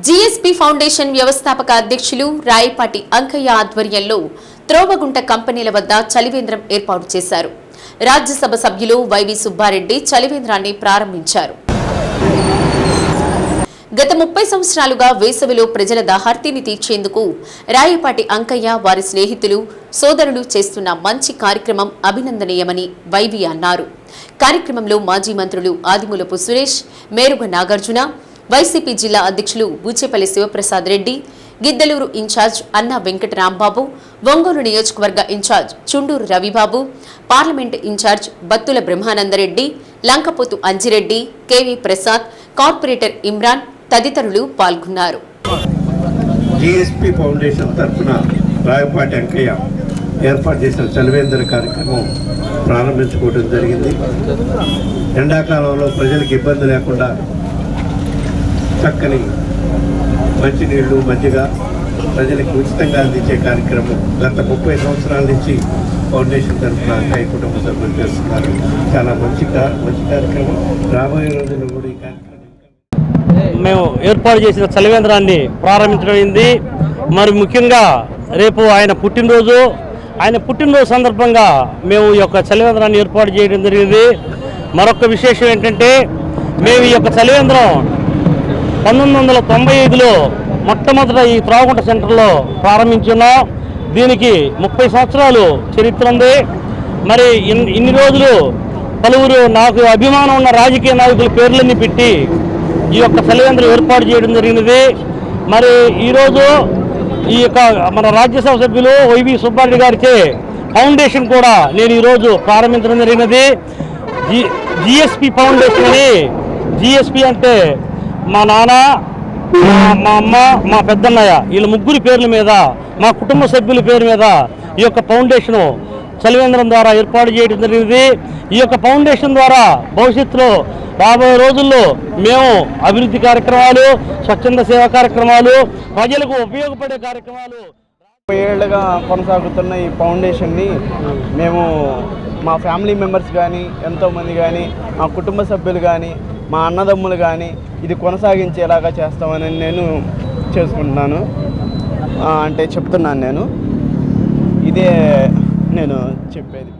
GSP foundation వ్యవస్థాపక అధ్యక్షులు రాయపాటి అంకయ్య ఆధ్వర్యంలో త్రోవగుంట కంపెనీల వద్ద చలివేంద్రం ఏర్పాటు చేశారు. రాజ్యసభ సభ్యులు వైవి సుబ్బారెడ్డి చలివేంద్రాన్ని ప్రారంభించారు. గత ముప్పై సంవత్సరాలుగా వేసవిలో ప్రజల దాహార్తిని తీర్చేందుకు రాయపాటి అంకయ్య వారి స్నేహితులు సోదరులు చేస్తున్న మంచి కార్యక్రమం అభినందనీయమని వైవి అన్నారు. కార్యక్రమంలో మాజీ మంత్రులు ఆదిమూలపు సురేష్ మేరుగ నాగార్జున వైసీపీ జిల్లా అధ్యక్షులు బూచేపల్లి శివప్రసాద్ రెడ్డి గిద్దలూరు ఇన్ఛార్జ్ అన్నా వెంకట రాంబాబు ఒంగోలు నియోజకవర్గ incharge Chunduru Ravibabu parliament incharge Battula Brahmanandareddy Lankapothu Anjireddy K V Prasad corporator Imran తదితరులు పాల్గొన్నారు. జిఎస్పి ఫౌండేషన్ తరఫున రాయపాటి అంకయ్య ఏర్పాటు చేసిన చలివేంద్ర కార్యక్రమం ప్రారంభించుకోవడం జరిగింది. ఎండాకాలంలో ప్రజలకు ఇబ్బంది లేకుండా చక్కని మంచినీళ్ళు మజ్జిగ ప్రజలకు ఉచితంగా అందించే కార్యక్రమం గత ముప్పై సంవత్సరాల నుంచి ఫౌండేషన్ తరఫున అంకయ్య కుటుంబ సభ్యులు చేస్తున్నారు. చాలా మంచి మంచి కార్యక్రమం. రాబోయే రోజుల్లో కూడా ఈ కార్యక్రమం మేము ఏర్పాటు చేసిన చలివేంద్రాన్ని ప్రారంభించడమైంది మరి ముఖ్యంగా రేపు ఆయన పుట్టినరోజు. ఆయన పుట్టినరోజు సందర్భంగా మేము ఈ యొక్క చలివేంద్రాన్ని ఏర్పాటు చేయడం జరిగింది. మరొక విశేషం ఏంటంటే మేము ఈ యొక్క చలివేంద్రం పంతొమ్మిది వందల తొంభై ఐదులో మొట్టమొదట ఈ త్రాగుంట సెంటర్లో ప్రారంభించున్నాం. దీనికి ముప్పై సంవత్సరాలు చరిత్ర ఉంది. మరి ఇన్- ఇన్ని రోజులు పలువురు నాకు అభిమానం ఉన్న రాజకీయ నాయకుల పేర్లన్నీ పెట్టి ఈ యొక్క చలివేంద్రం ఏర్పాటు చేయడం జరిగినది. మరి ఈరోజు ఈ యొక్క మన రాజ్యసభ సభ్యులు వైవి సుబ్బారెడ్డి గారికి ఫౌండేషన్ కూడా నేను ఈరోజు ప్రారంభించడం జరిగినది. జి జిఎస్పి ఫౌండేషన్ అని జిఎస్పి అంటే మా నాన్న మా మా అమ్మ మా పెద్దన్నయ్య వీళ్ళ ముగ్గురి పేర్ల మీద మా కుటుంబ సభ్యుల పేరు మీద ఈ యొక్క ఫౌండేషను చలివేంద్రం ద్వారా ఏర్పాటు చేయడం జరిగింది. ఈ యొక్క ఫౌండేషన్ ద్వారా భవిష్యత్తులో రాబోయే రోజుల్లో మేము అభివృద్ధి కార్యక్రమాలు స్వచ్ఛంద సేవా కార్యక్రమాలు ప్రజలకు ఉపయోగపడే కార్యక్రమాలు ముప్పై ఏళ్ళుగా కొనసాగుతున్న ఈ ఫౌండేషన్ని మేము మా ఫ్యామిలీ మెంబర్స్ కానీ ఎంతోమంది కానీ మా కుటుంబ సభ్యులు కానీ మా అన్నదమ్ములు కానీ ఇది కొనసాగించేలాగా చేస్తామని నేను చేసుకుంటున్నాను. అంటే చెప్తున్నాను నేను. ఇదే నేను చెప్పేది.